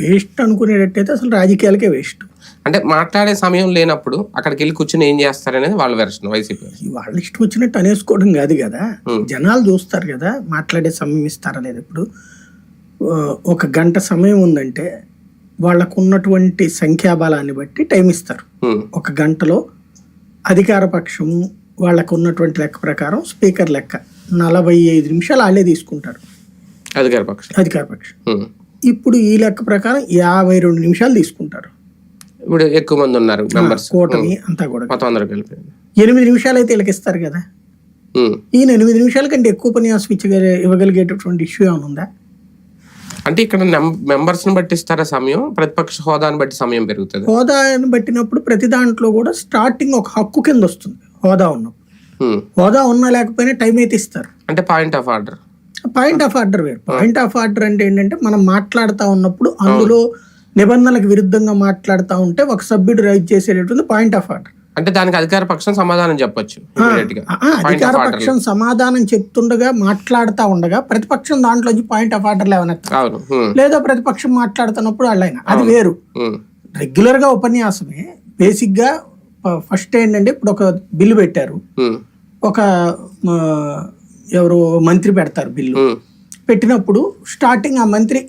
Waste అనుకునేటట్టయితే అసలు రాజకీయాలకే waste అంటే మాట్లాడే సమయం లేనప్పుడు అక్కడికి వెళ్ళి కూర్చొని ఏం చేస్తారనేది వాళ్ళ వెర్షన్ వైసీపీ వాళ్ళ ఇష్టం వచ్చినట్టు అనేసుకోవడం కాదు కదా. Hmm. జనాలు చూస్తారు కదా మాట్లాడే సమయం ఇస్తారా లేదు ఇప్పుడు ఒక గంట సమయం ఉందంటే వాళ్ళకు ఉన్నటువంటి సంఖ్యాబలాన్ని బట్టి టైం ఇస్తారు. ఉమ్, ఒక గంటలో అధికార పక్షము వాళ్ళకు ఉన్నటువంటి లెక్క ప్రకారం స్పీకర్ లెక్క నలభై ఐదు నిమిషాలు వాళ్ళే తీసుకుంటారు. అధికార పక్షం. అధికార పక్షం. ఉమ్. ఇప్పుడు ఈ లెక్క ప్రకారం యాభై రెండు నిమిషాలు తీసుకుంటారు. ఇప్పుడు ఎక్కువ మంది ఉన్నారు మెంబర్స్ కూటమి అంతా కూడా. మొత్తం అందరూ కలిపి. ఎనిమిది నిమిషాలు అయితే వీళ్ళకి ఇస్తారు కదా. ఈయన ఎనిమిది నిమిషాల కంటే ఎక్కువ ఉపన్యాసం ఇచ్చగల ఇవ్వగలిగేటటువంటి ఇష్యూ ఏమైనా ఉందా? అంటే ఇక్కడ మెంబర్స్ని బట్టి ఇస్తారా సమయం? ప్రతిపక్ష హోదాని బట్టి సమయం పెరుగుతుంది. హోదాని బట్టినప్పుడు ప్రతి దాంట్లో కూడా స్టార్టింగ్ ఒక హక్కు కింద వస్తుంది. హోదా ఉన్నప్పుడు. హోదా ఉన్నా లేకపోయినా టైం అయితే ఇస్తారు. అంటే point of order point of order వేరు. పాయింట్ ఆఫ్ ఆర్డర్ అంటే ఏంటంటే మనం మాట్లాడుతూ ఉన్నప్పుడు అందులో నిబంధనలకు విరుద్ధంగా మాట్లాడుతూ ఉంటే ఒక సభ్యుడు రైజ్ చేసేటటువంటి పాయింట్ ఆఫ్ ఆర్డర్. అంటే దానికి అధికార పక్షం సమాధానం చెప్పొచ్చు అధికార పక్షం సమాధానం చెప్తుండగా మాట్లాడుతూ ఉండగా ప్రతిపక్షం దాంట్లోంచి పాయింట్ ఆఫ్ ఆర్డర్ లేవన అవును ఉమ్, లేదా ప్రతిపక్షం మాట్లాడుతున్నప్పుడు వాళ్ళైనా? అది వేరు. రెగ్యులర్గా ఉపన్యాసమే. బేసిక్గా ఫస్ట్ ఏంటంటే ఇప్పుడు ఒక బిల్లు పెట్టారు. ఒక ఎవరు మంత్రి పెడతారు బిల్లు. పెట్టినప్పుడు స్టార్టింగ్ ఆ మంత్రి